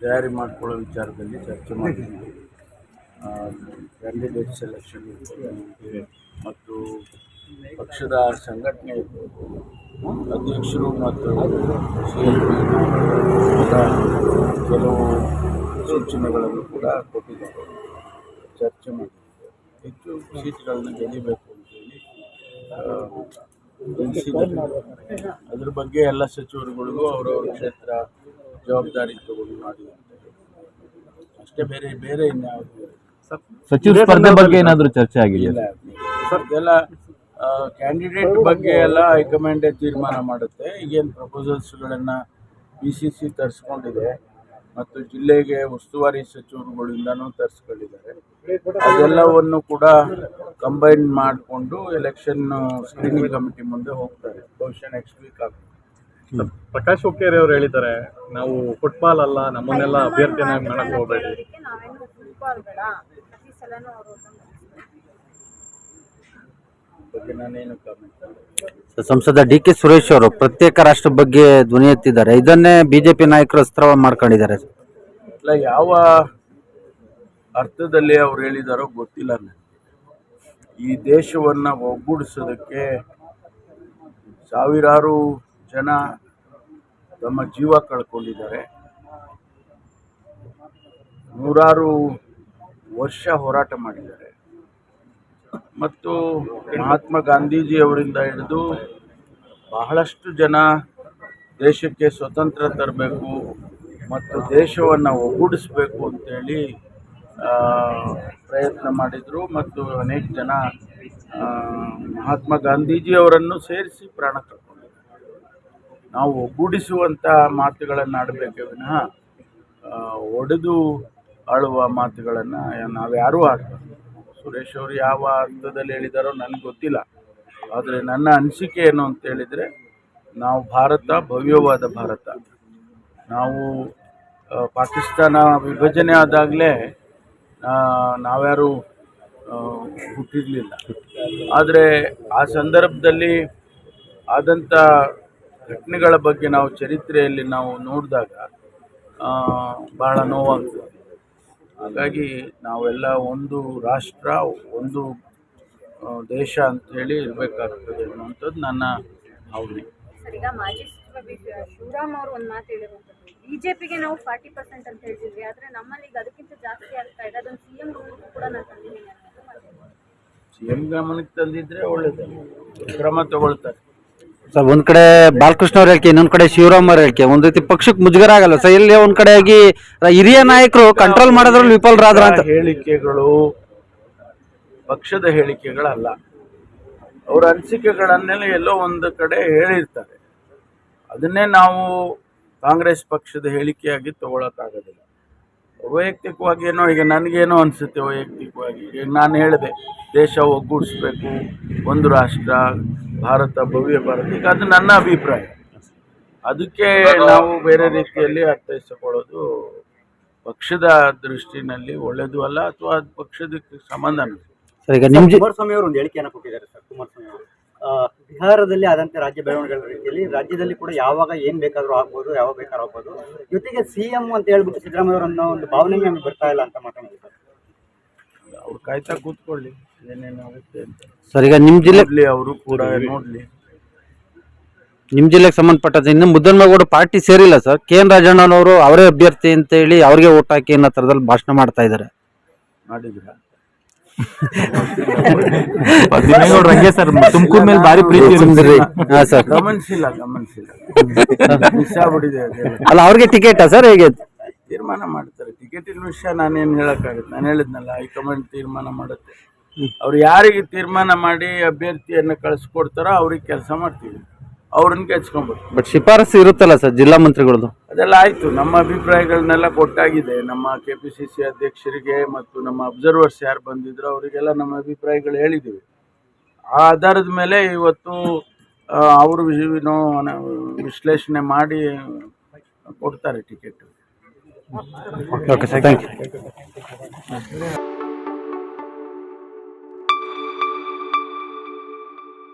ತಯಾರಿ ಮಾಡಿಕೊಳ್ಳೋ ವಿಚಾರದಲ್ಲಿ ಚರ್ಚೆ ಮಾಡಿದ್ದೀವಿ ಕ್ಯಾಂಡಿಡೇಟ್ ಸೆಲೆಕ್ಷನ್ ಮತ್ತು ಪಕ್ಷದ ಸಂಘಟನೆ ಅಧ್ಯಕ್ಷರು ಮತ್ತು ಕೆಲವು ಸೂಚನೆಗಳನ್ನು ಕೂಡ ಕೊಟ್ಟಿದ್ದಾರೆ. ಚರ್ಚೆ ಮಾಡಿದ್ದಾರೆ ಹೆಚ್ಚು ಸೀಟ್ಗಳನ್ನು ಗೆಲ್ಲಬೇಕು ಅಂತೇಳಿ ತಿಳಿಸಿದ್ದಾರೆ ಅದ್ರ ಬಗ್ಗೆ ಎಲ್ಲ ಸಚಿವರುಗಳಿಗೂ ಅವರವ್ರ ಕ್ಷೇತ್ರ ಜವಾಬ್ದಾರಿ ತಗೊಂಡು ಮಾಡಿ ಅಷ್ಟೇ ಬೇರೆ ಬೇರೆ ಇನ್ಯಾವುದು ಸಚಿವ ಸ್ಪರ್ಧೆ ಬಗ್ಗೆ ಏನಾದರೂ ಚರ್ಚೆ ಆಗಿದೆ ಸರ್ ಎಲ್ಲ ಕ್ಯಾಂಡಿಡೇಟ್ ಬಗ್ಗೆ ಎಲ್ಲ ಹೈಕಮಾಂಡೇ ತೀರ್ಮಾನ ಮಾಡುತ್ತೆ. ಈಗೇನು ಪ್ರಪೋಸಲ್ಸ್ಗಳನ್ನು ಬಿ ಸಿ ಸಿ ತರಿಸ್ಕೊಂಡಿದೆ. ಮತ್ತು ಜಿಲ್ಲೆಗೆ ಉಸ್ತುವಾರಿ ಸಚಿವರುಗಳಿಂದನೂ ತರಿಸ್ಕೊಂಡಿದ್ದಾರೆ. ಅದೆಲ್ಲವನ್ನು ಕೂಡ ಕಂಬೈನ್ ಮಾಡಿಕೊಂಡು ಎಲೆಕ್ಷನ್ ಸ್ಕ್ರೀನಿಂಗ್ ಕಮಿಟಿ ಮುಂದೆ ಹೋಗ್ತಾರೆ. ಬಹುಶಃ ನೆಕ್ಸ್ಟ್ ವೀಕ್ ಆಗುತ್ತೆ ಪ್ರಕಾಶ್ ಹುಕ್ಕೇರಿ ಅವರು ಹೇಳಿದ್ದಾರೆ ನಾವು ಫುಟ್ಬಾಲ್ ಅಲ್ಲ ನಮ್ಮನ್ನೆಲ್ಲ ಅಭ್ಯರ್ಥಿಯನ್ನಾಗಿ ಮಾಡಕ್ ಹೋಗಬೇಡಿ. ಸಂಸದ ಡಿ ಕೆ ಸುರೇಶ್ ಅವರು ಪ್ರತ್ಯೇಕ ರಾಷ್ಟ್ರ ಬಗ್ಗೆ ಧ್ವನಿ ಎತ್ತಿದ್ದಾರೆ. ಇದನ್ನೇ ಬಿಜೆಪಿ ನಾಯಕರು ಅಸ್ತ್ರ ಮಾಡ್ಕೊಂಡಿದ್ದಾರೆ. ಇಲ್ಲ ಯಾವ ಅರ್ಥದಲ್ಲಿ ಅವ್ರು ಹೇಳಿದಾರೋ ಗೊತ್ತಿಲ್ಲ ನನಗೆ. ಈ ದೇಶವನ್ನು ಒಗ್ಗೂಡಿಸೋದಕ್ಕೆ ಸಾವಿರಾರು ಜನ ತಮ್ಮ ಜೀವ ಕಳ್ಕೊಂಡಿದ್ದಾರೆ. ನೂರಾರು ವರ್ಷ ಹೋರಾಟ ಮಾಡಿದ್ದಾರೆ. ಮತ್ತು ಮಹಾತ್ಮ ಗಾಂಧೀಜಿ ಅವರಿಂದ ಹಿಡಿದು ಬಹಳಷ್ಟು ಜನ ದೇಶಕ್ಕೆ ಸ್ವತಂತ್ರ ತರಬೇಕು ಮತ್ತು ದೇಶವನ್ನು ಒಗ್ಗೂಡಿಸ್ಬೇಕು ಅಂತೇಳಿ ಪ್ರಯತ್ನ ಮಾಡಿದರು. ಮತ್ತು ಅನೇಕ ಜನ ಮಹಾತ್ಮ ಗಾಂಧೀಜಿಯವರನ್ನು ಸೇರಿಸಿ ಪ್ರಾಣ ನಾವು ಒಗ್ಗೂಡಿಸುವಂಥ ಮಾತುಗಳನ್ನು ಆಡಬೇಕೇ ವಿನಃ ಒಡೆದು ಆಳುವ ಮಾತುಗಳನ್ನು ನಾವ್ಯಾರೂ ಆಡಬಾರ್ದು ಸುರೇಶ್ ಅವರು ಯಾವ ಅರ್ಥದಲ್ಲಿ ಹೇಳಿದಾರೋ ನನಗೆ ಗೊತ್ತಿಲ್ಲ. ಆದರೆ ನನ್ನ ಅನಿಸಿಕೆ ಏನು ಅಂತ ಹೇಳಿದರೆ, ನಾವು ಭಾರತ, ಭವ್ಯವಾದ ಭಾರತ. ನಾವು ಪಾಕಿಸ್ತಾನ ವಿಭಜನೆ ಆದಾಗಲೇ ನಾವ್ಯಾರೂ ಹುಟ್ಟಿರಲಿಲ್ಲ. ಆದರೆ ಆ ಸಂದರ್ಭದಲ್ಲಿ ಆದಂಥ ಘಟನೆಗಳ ಬಗ್ಗೆ ನಾವು ಚರಿತ್ರೆಯಲ್ಲಿ ನಾವು ನೋಡಿದಾಗ ಬಹಳ ನೋವಾಗ್ತದೆ. ಹಾಗಾಗಿ ನಾವೆಲ್ಲ ಒಂದು ರಾಷ್ಟ್ರ ಒಂದು ದೇಶ ಅಂಥೇಳಿ ಇರಬೇಕಾಗ್ತದೆ ಅನ್ನುವಂಥದ್ದು ನನ್ನ ಭಾವನೆ. ಈಗ ಮಾಜಿ ಸಚಿವ ಶಿವರಾಮ್ ಅವರು ಒಂದು ಮಾತು ಹೇಳಿರುವಂಥದ್ದು ಬಿಜೆಪಿಗೆ ನಾವು ಫಾರ್ಟಿ ಪರ್ಸೆಂಟ್ ಅಂತ ಹೇಳ್ತಿದ್ವಿ ಆದರೆ ನಮ್ಮಲ್ಲಿ ಈಗ ಅದಕ್ಕಿಂತ ಜಾಸ್ತಿ ಆಗ್ತಾ ಇದೆ ಅದನ್ನು ಸಿ ಎಂ ಕೂಡ ನಾನು ತಂದಿದ್ದೀನಿ. ಸಿ ಎಂ ಗಮನಕ್ಕೆ ತಂದಿದ್ರೆ ಒಳ್ಳೇದಲ್ಲ ಕ್ರಮ ತಗೊಳ್ತಾರೆ. ಸರ್, ಒಂದ್ ಕಡೆ ಬಾಲಕೃಷ್ಣ ಅವ್ರ ಹೇಳಿಕೆ, ಇನ್ನೊಂದ್ ಕಡೆ ಶಿವರಾಮ್ ಅವ್ರ ಹೇಳಿಕೆ. ಒಂದ್ ರೀತಿ ಪಕ್ಷಕ್ಕೆ ಮುಜುಗರ ಆಗಲ್ಲ ಸರ್. ಇಲ್ಲಿ ಒಂದ್ ಆಗಿ ಹಿರಿಯ ನಾಯಕರು ಕಂಟ್ರೋಲ್ ಮಾಡೋದ್ರಲ್ಲಿ ವಿಫಲರಾದ್ರ ಅಂತ. ಹೇಳಿಕೆಗಳು ಪಕ್ಷದ ಹೇಳಿಕೆಗಳಲ್ಲ. ಅವರ ಅನಿಸಿಕೆಗಳನ್ನೆಲ್ಲ ಎಲ್ಲೋ ಒಂದು ಕಡೆ ಹೇಳಿರ್ತಾರೆ. ಅದನ್ನೇ ನಾವು ಕಾಂಗ್ರೆಸ್ ಪಕ್ಷದ ಹೇಳಿಕೆಯಾಗಿ ತಗೊಳಕ್ಕಾಗೋದಿಲ್ಲ. ವೈಯಕ್ತಿಕವಾಗಿ ಏನೋ, ಈಗ ನನಗೇನೋ ಅನಿಸುತ್ತೆ ವೈಯಕ್ತಿಕವಾಗಿ. ಈಗ ನಾನು ಹೇಳಿದೆ, ದೇಶ ಒಗ್ಗೂಡಿಸ್ಬೇಕು, ಒಂದು ರಾಷ್ಟ್ರ ಭಾರತ ಭವ್ಯ ಭಾರತ. ಈಗ ಅದು ನನ್ನ ಅಭಿಪ್ರಾಯ. ಅದಕ್ಕೆ ನಾವು ಬೇರೆ ರೀತಿಯಲ್ಲಿ ಅರ್ಥೈಸಿಕೊಳ್ಳೋದು ಪಕ್ಷದ ದೃಷ್ಟಿನಲ್ಲಿ ಒಳ್ಳೆಯದು ಅಲ್ಲ ಅಥವಾ ಅದು ಪಕ್ಷದಕ್ಕೆ ಸಂಬಂಧ ಕುಮಾರಸ್ವಾಮಿ ಅವರು ಒಂದು ಹೇಳಿಕೆಯನ್ನು ಕೊಟ್ಟಿದ್ದಾರೆ ಸರ್ ಕುಮಾರಸ್ವಾಮಿ ಅವರು. ಬಿಹಾರದಲ್ಲಿ ಆದಂತೆ ರಾಜ್ಯ ಬೆಳವಣಿಗೆಗಳ ರೀತಿಯಲ್ಲಿ ರಾಜ್ಯದಲ್ಲಿ ಕೂಡ ಯಾವಾಗ ಏನ್ ಬೇಕಾದ್ರೂ ಆಗ್ಬೋದು ಯಾವಾಗ ಬೇಕಾದ್ರೂ ಆಗ್ಬೋದು. ಜೊತೆಗೆ ಸಿಎಂ ಅಂತ ಹೇಳ್ಬಿಟ್ಟು ಸಿದ್ದರಾಮಯ್ಯ ಅವರನ್ನ ಅನ್ನೋ ಒಂದು ಭಾವನೆ ನಮಗೆ ಬರ್ತಾ ಇಲ್ಲ ಅಂತ ಮಾತಾಡ್ತಾರೆ ಕಾಯ್ತಾ ಕೂತ್ಕೊಳ್ಳಿ. ಏನೇನಾಗುತ್ತೆ ಅಂತ. ಸರ್ ಈಗ ನಿಮ್ ಜಿಲ್ಲೆ ನೋಡ್ಲಿ ಅವರು ಕೂಡ ನೋಡ್ಲಿ. ನಿಮ್ ಜಿಲ್ಲೆಗೆ ಸಂಬಂಧಪಟ್ಟಂತೆ ಇನ್ನು ಮುದ್ದನ್ಮೇಗೌಡ ಪಾರ್ಟಿ ಸೇರಿಲ್ಲ ಸರ್. ಕೆ ಎನ್ ರಾಜಣ್ಣನವರು ಅವರೇ ಅಭ್ಯರ್ಥಿ ಅಂತ ಹೇಳಿ ಅವ್ರಿಗೆ ಓಟ್ ಹಾಕಿ ಅನ್ನೋ ಥರದಲ್ಲಿ ಭಾಷಣ ಮಾಡ್ತಾ ಇದ್ದಾರೆ. ಮಾಡಿದ್ರ? ಹಂಗೆ ಸರ್ ತುಮಕೂರು ಮೇಲೆ ಭಾರಿ ಪ್ರೀತಿ ಇರುತ್ತೆ. ಹಾ ಸರ್. ಗಮನಿಸಿಲ್ಲ ಗಮನಿಸಿಲ್ಲ. ಮಿಸ್ ಆಗ್ಬಿಟ್ಟಿದೆ ಅದೆಲ್ಲ ಅಲ್ಲ ಅವ್ರಿಗೆ ಟಿಕೆಟಾ ಸರ್ ಹೇಗೆ? ತೀರ್ಮಾನ ಮಾಡ್ತಾರೆ ಟಿಕೆಟಿನ ವಿಷಯ ನಾನೇನು ಹೇಳೋಕ್ಕಾಗುತ್ತೆ. ನಾನು ಹೇಳಿದ್ನಲ್ಲ ಹೈಕಮಾಂಡ್ ತೀರ್ಮಾನ ಮಾಡುತ್ತೆ. ಅವ್ರು ಯಾರಿಗೆ ತೀರ್ಮಾನ ಮಾಡಿ ಅಭ್ಯರ್ಥಿಯನ್ನು ಕಳಿಸ್ಕೊಡ್ತಾರೋ ಅವ್ರಿಗೆ ಕೆಲಸ ಮಾಡ್ತೀವಿ. ಅವ್ರನ್ನ ಗೆಲ್ಸ್ಕೊಂಡ್ಬಿಡ್ತೀವಿ ಬಟ್ ಶಿಫಾರಸು ಇರುತ್ತಲ್ಲ ಸರ್ ಜಿಲ್ಲಾ ಮಂತ್ರಿಗಳದ್ದು? ಅದೆಲ್ಲ ಆಯಿತು. ನಮ್ಮ ಅಭಿಪ್ರಾಯಗಳನ್ನೆಲ್ಲ ಕೊಟ್ಟಾಗಿದೆ. ನಮ್ಮ ಕೆ ಪಿ ಸಿ ಸಿ ಅಧ್ಯಕ್ಷರಿಗೆ ಮತ್ತು ನಮ್ಮ ಅಬ್ಸರ್ವರ್ಸ್ ಯಾರು ಬಂದಿದ್ರು ಅವರಿಗೆಲ್ಲ ನಮ್ಮ ಅಭಿಪ್ರಾಯಗಳು ಹೇಳಿದ್ದೀವಿ ಆ ಆಧಾರದ ಮೇಲೆ ಇವತ್ತು ಅವರು ವಿಶ್ಲೇಷಣೆ ಮಾಡಿ ಕೊಡ್ತಾರೆ ಟಿಕೆಟ್. Okay thank you